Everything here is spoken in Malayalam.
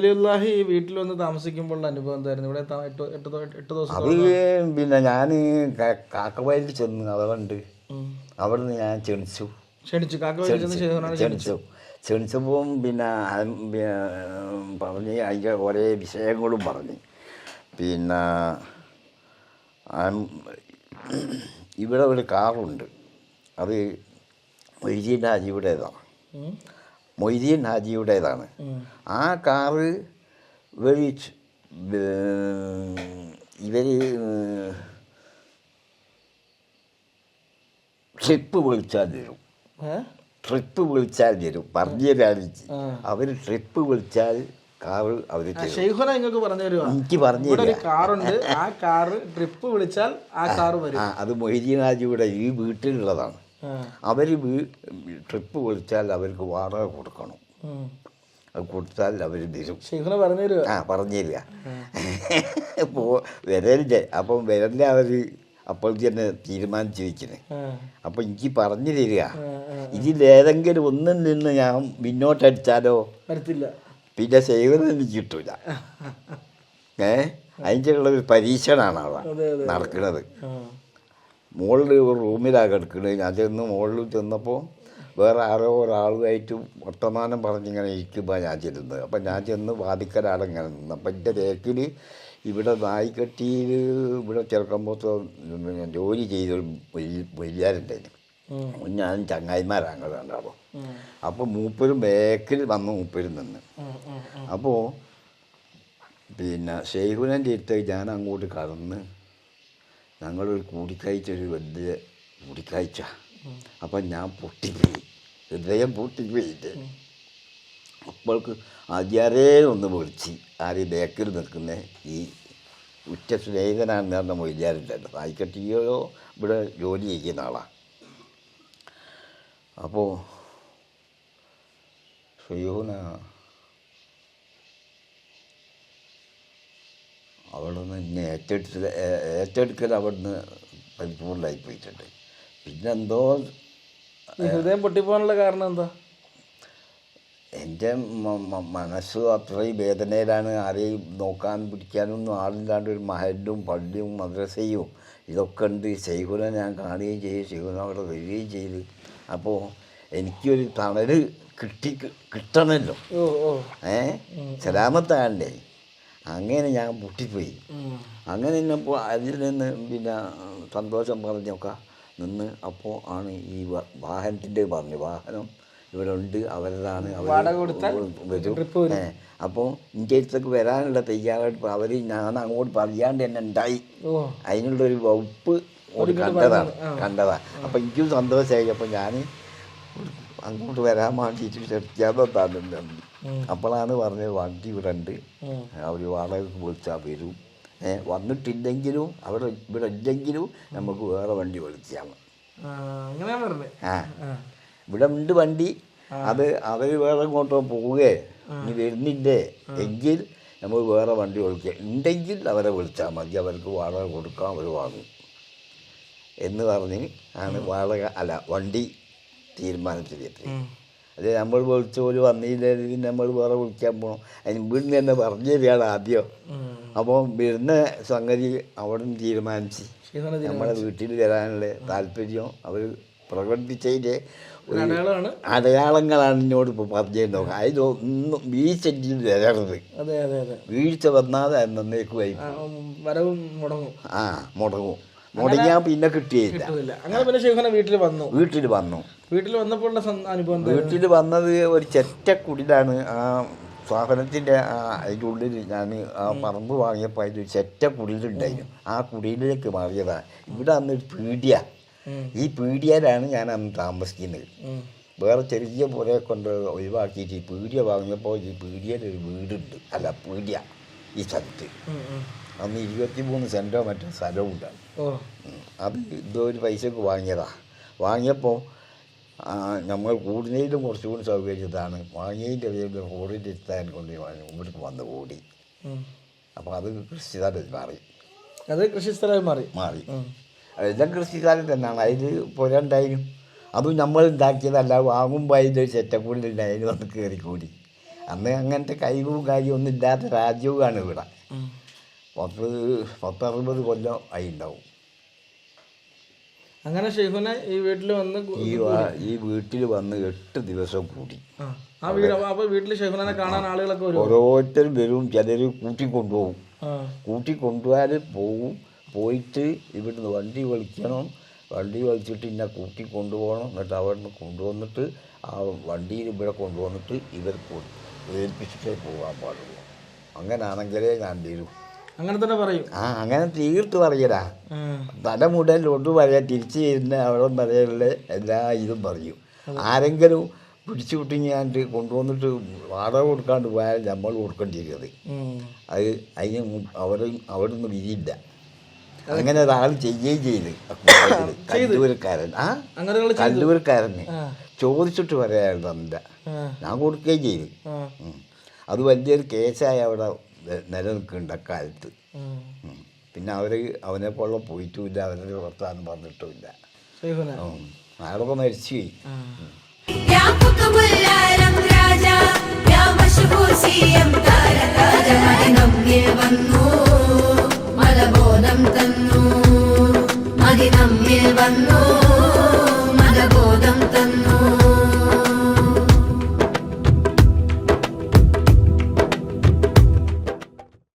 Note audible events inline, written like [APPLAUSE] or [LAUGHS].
വലിയുല്ലാഹി ഈ വീട്ടിൽ വന്ന് താമസിക്കുമ്പോഴുള്ള അനുഭവം എന്തായിരുന്നു? ഇവിടെ താ- എട്ട് എട്ട് ദോ- എട്ട് ദിവസം അത് പിന്നെ ഞാൻ കാക്കവയലിൽ ചെന്ന് അവളുണ്ട് അവിടെ നിന്ന് ഞാൻ ക്ഷണിച്ചു. ക്ഷണിച്ചു. ചെന്ന് ക്ഷണിച്ചു. ക്ഷണിച്ചപ്പം പിന്നെ അത് പിന്നെ പറഞ്ഞ് അതിന്റെ കുറേ വിഷയങ്ങളും പറഞ്ഞ്. പിന്നെ ഇവിടെ ഒരു കാറുണ്ട്. അത് മൊയ്തീൻ അജിയുടേതാണ് ഉം. മൊയ്തീൻ ഹാജിയുടേതാണ്. ആ കാറ് വെളിച്ച് ഇവർ ട്രിപ്പ് വിളിച്ചാൽ തരും. ട്രിപ്പ് വിളിച്ചാൽ തരും. പറഞ്ഞു തരാൻ അവർ ട്രിപ്പ് വിളിച്ചാൽ കാറ് അവർ ഷെയ്ഖുന നിങ്ങൾക്ക് പറഞ്ഞു തരുവാ. എനിക്ക് പറഞ്ഞു ഒരു കാറുണ്ട്. ആ കാറ് ട്രിപ്പ് വിളിച്ചാൽ ആ കാറ് വരും. അത് മൊയ്തീൻ ഹാജിയുടെ ഈ വീട്ടിലുള്ളതാണ്. അവർ ട്രിപ്പ് വിളിച്ചാൽ അവർക്ക് വാടക കൊടുക്കണം. അത് കൊടുത്താൽ അവർ തരും പറഞ്ഞില്ല ആ പറഞ്ഞില്ല ഇപ്പോൾ വരലിന്റെ അപ്പം വരലിന്റെ അവർ അപ്പോൾ തന്നെ തീരുമാനിച്ചു ആ. അപ്പം എനിക്ക് പറഞ്ഞു തരിക. ഇതിലേതെങ്കിലും ഒന്നും നിന്ന് ഞാൻ മുന്നോട്ടടിച്ചാലോ പറ്റില്ല പിന്നെ സേവനം എനിക്ക് കിട്ടൂല [LAUGHS] ഏ അതിന്റെ ഉള്ള ഒരു പരീക്ഷണമാണ് അവിടെ. നടക്കുന്നത്. മുകളിൽ ഒരു റൂമിലാണ് കിടക്കുന്നത് ഞാൻ ചെന്ന് മുകളിൽ ചെന്നപ്പോൾ വേറെ ആരോ ഒരാളുമായിട്ട് വർത്തമാനം പറഞ്ഞിങ്ങനെ ഇരിക്കുമ്പോൾ ഞാൻ ചെല്ലുന്നത് അപ്പം ഞാൻ ചെന്ന് വാദിക്കലാണ് ഇങ്ങനെ നിന്ന് അപ്പം എന്റെ തേക്കിൽ ഇവിടെ നായിക്കട്ടിയിൽ ഇവിടെ ചെറുക്കുമ്പോഴത്തെ ജോലി ചെയ്തൊരു വലിയാരുണ്ടായിരുന്നു. ഞാൻ ചങ്ങായിമാരാണ് രണ്ടാളും. അപ്പോൾ മൂപ്പരും ബേക്കിൽ വന്ന് മൂപ്പരും നിന്ന്. അപ്പോൾ പിന്നെ ഷെയ്ഖുനന്റെ അടുത്ത് ഞാൻ അങ്ങോട്ട് കടന്ന് ഞങ്ങളൊരു കൂടിക്കാഴ്ച ഒരു വലിയ കൂടിക്കാഴ്ച. അപ്പം ഞാൻ പൊട്ടിപ്പോയി. ഹൃദയം പൊട്ടിപ്പോയിട്ട് അപ്പോൾക്ക് ആദ്യാരേ ഒന്ന് വിളിച്ച് ആര് ബേക്കിൽ നിൽക്കുന്ന ഈ ഉറ്റ സ്നേഹിതനാണെന്ന് പറഞ്ഞ മൊയ്യാറുണ്ടല്ലോ സായിക്കട്ടിയോ ഇവിടെ ജോലി ചെയ്യുന്ന ആളാണ് അപ്പോൾ ഷെയ്ഖുന അവിടുന്ന് എന്നെ ഏറ്റെടുത്ത് ഏറ്റെടുക്കൽ അവിടുന്ന് പരിപൂർണമായി പോയിട്ടുണ്ട്. പിന്നെ എന്തോ ഹൃദയം പൊട്ടിപ്പോകാനുള്ള കാരണം എന്താ? എന്റെ മനസ്സ് അത്രയും വേദനയിലാണ്. ആരെയും നോക്കാൻ പിടിക്കാനൊന്നും ആളില്ലാണ്ട് ഒരു മഹലും പള്ളിയും മദ്രസയും ഇതൊക്കെ ഉണ്ട്. ശൈഖുനെ ഞാൻ കാണുകയും ചെയ്യും ശൈഖുന അവിടെ വരികയും ചെയ്ത്. അപ്പോൾ എനിക്കൊരു തണൽ കിട്ടി കിട്ടണമല്ലോ ഏ? സലാമത്താണ്ടേ അങ്ങനെ ഞാൻ പൊട്ടിപ്പോയി. അങ്ങനെ നിന്നപ്പോൾ അതിൽ നിന്ന് പിന്നെ സന്തോഷം പറഞ്ഞൊക്കെ നിന്ന് അപ്പോൾ ആണ് ഈ വാഹനത്തിന്റെ പറഞ്ഞു. വാഹനം ഇവിടെ ഉണ്ട് അവരതാണ് അവർ അപ്പോൾ എന്റെ അടുത്തേക്ക് വരാനുള്ള തയ്യാറെടുപ്പ് അവർ ഞാൻ അങ്ങോട്ട് പറയാണ്ട് തന്നെ ഉണ്ടായി. അതിനുള്ളൊരു വകുപ്പ് കണ്ടതാണ് കണ്ടതാണ്. അപ്പം എനിക്കും സന്തോഷമായി അപ്പം ഞാൻ അങ്ങോട്ട് വരാൻ വേണ്ടിയിട്ട് ശ്രദ്ധിക്കാതെ അപ്പോഴാണ് പറഞ്ഞത് വണ്ടി ഇവിടെ ഉണ്ട്. അവർ വാടക വിളിച്ചാൽ വരും. വന്നിട്ടില്ലെങ്കിലും അവിടെ ഇവിടെ ഇല്ലെങ്കിലും നമുക്ക് വേറെ വണ്ടി വിളിച്ചാൽ മതി. ആ, ആ. ഇവിടെ ഉണ്ട് വണ്ടി. അത് അവർ വേറെ ഇങ്ങോട്ടോ പോവുകയെ ഇനി വരുന്നില്ലേ? എങ്കിൽ നമ്മൾ വേറെ വണ്ടി വിളിക്കുക. ഉണ്ടെങ്കിൽ അവരെ വിളിച്ചാൽ മതി. അവർക്ക് വാടക കൊടുക്കാം അവർ വാങ്ങും. എന്ന് പറഞ്ഞ് ആണ് വാടക അല്ല വണ്ടി തീരുമാനത്തിലെത്തി. അത് നമ്മൾ വിളിച്ച പോലും വന്നില്ലെങ്കിൽ നമ്മൾ വേറെ വിളിക്കാൻ പോകണം അതിന് ഇവിടുന്ന് തന്നെ പറഞ്ഞു തരികയാണ് ആദ്യം. അപ്പോൾ വരുന്ന സംഗതി അവിടെ നിന്ന് തീരുമാനിച്ച്. നമ്മുടെ വീട്ടിൽ വരാനുള്ള താല്പര്യം അവർ പ്രകടിപ്പിച്ചതിന്റെ അടയാളങ്ങളാണ് എന്നോട് ഇപ്പോൾ പറഞ്ഞു അതിൽ ഒന്നും വീഴ്ചെങ്കിലും വരരുത്. അതെ അതെ അതെ. വീഴ്ച വന്നാൽ നന്നേക്കുമായി വരവും മുടങ്ങും. ആ മുടങ്ങും. മുടങ്ങിയാൽ പിന്നെ കിട്ടിയില്ല. അങ്ങനെ പിന്നെ ഷെയ്ഖുന വീട്ടിൽ വന്നു. വീട്ടിൽ വന്നു. വീട്ടിൽ വന്നപ്പോൾ അനുഭവം വീട്ടിൽ വന്നത് ഒരു ചെറ്റ കുടിലാണ്. ആ സ്വാഹനത്തിന്റെ ആ അതിന്റെ ഉള്ളിൽ ഞാൻ ആ പറമ്പ് വാങ്ങിയപ്പോൾ അതിന്റെ ഒരു ചെറ്റ കുടിലുണ്ടായിരുന്നു. ആ കുടിയിലേക്ക് മാറിയതാണ് ഇവിടെ അന്ന് ഒരു പീടിയ. ഈ പീഡിയയിലാണ് ഞാൻ അന്ന് താമസിക്കുന്നത്. വേറെ ചെറിയ പുരയെ കൊണ്ട് ഒഴിവാക്കിയിട്ട് ഈ പീഡിയ വാങ്ങിയപ്പോൾ ഈ പീഡിയയിൽ ഒരു വീടുണ്ട്. അല്ല പീടിയ. ഈ സ്ഥലത്ത്. അന്ന് ഇരുപത്തി മൂന്ന് സെന്റോ മറ്റോ സ്ഥലവും ഉണ്ടാകും. അത് ഇതോ ഒരു പൈസക്ക് വാങ്ങിയതാ. വാങ്ങിയപ്പോൾ നമ്മൾ കൂടുന്നതിലും കുറച്ചുകൂടി സൗകര്യം ഇതാണ് വാങ്ങിയതിന്റെ പേരിൽ റോഡിന്റെ എത്താൻ കൊണ്ട് ഇവിടേക്ക് വന്ന് കൂടി. അപ്പോൾ അത് കൃഷിസ്ഥലം മാറി. അത് കൃഷിസ്ഥലം മാറി. മാറി. എല്ലാം കൃഷിസ്ഥലം തന്നെയാണ്. അതിൽ പുര ഉണ്ടായിരുന്നു അതും നമ്മൾ ഉണ്ടാക്കിയതല്ല. വാങ്ങുമ്പോൾ അതിന്റെ ഒരു ചെറ്റക്കുള്ളിൽ ഉണ്ടായിരുന്നു അത് കയറി കൂടി അന്ന് അങ്ങനത്തെ കഴിവും കാര്യവും ഒന്നും ഇല്ലാത്ത രാജ്യവുമാണ് ഇവിടെ. പത്ത് പത്തറുപത് കൊല്ലം ആയി ഉണ്ടാവും അങ്ങനെ ഷെയ്ഖുനെ ഈ വീട്ടിൽ വന്ന് ഈ ഈ വീട്ടിൽ വന്ന് എട്ട് ദിവസം കൂടി. ആ. വീട് അപ്പൊ വീട്ടിൽ ഷെയ്ഖുനെ കാണാൻ ആളുകളൊക്കെ വരും ഓരോരുത്തരും വരും ചിലർ കൂട്ടിക്കൊണ്ടുപോകും. കൂട്ടിക്കൊണ്ടുപോയാൽ പോവും. പോയിട്ട് ഇവിടുന്ന് വണ്ടി വലിക്കണം വണ്ടി വലിച്ചിട്ട് ഇന്നെ കൂട്ടി കൊണ്ടുപോകണം എന്നിട്ട് അവിടെ നിന്ന് കൊണ്ടുവന്നിട്ട് ആ വണ്ടിയിൽ ഇവിടെ കൊണ്ടുവന്നിട്ട് ഇവർ കൊ- ഏൽപ്പിച്ചിട്ടേ പോകാൻ പാടുള്ളൂ. അങ്ങനാണെങ്കിലേ ഞാൻ തീരൂ. അങ്ങനെ തന്നെ പറയും. ആ അങ്ങനെ തീർത്ത് പറയലാ തല മുടൽ ഒന്നും പറയാ തിരിച്ച് ചെയ്യുന്ന അവിടെ പറയാനുള്ള എല്ലാ ഇതും പറയും. ആരെങ്കിലും പിടിച്ചു വിട്ടിങ്ങാണ്ട് കൊണ്ടുവന്നിട്ട് വാടക കൊടുക്കാണ്ട് പോയാൽ നമ്മൾ കൊടുക്കേണ്ടി വരുന്നത് ഉം. അത് അതിന് അവരും അവിടെ നിന്ന് വിരിയില്ല അങ്ങനെ ഒരാൾ ചെയ്യുകയും ചെയ്ത് കല്ലൂരക്കാരൻ ആ കല്ലൂരക്കാരന് ചോദിച്ചിട്ട് പറയാൻ തന്നില്ല ഞാൻ കൊടുക്കുകയും ചെയ്തു അത് വലിയൊരു കേസായി അവിടെ നിലനിൽക്കുന്നുണ്ട് അക്കാലത്ത് പിന്നെ അവർ അവനെ പോലെ പോയിട്ടുമില്ല അവരുടെ വർത്താനം പറഞ്ഞിട്ടുമില്ല അയാളൊക്കെ മരിച്ചു പോയി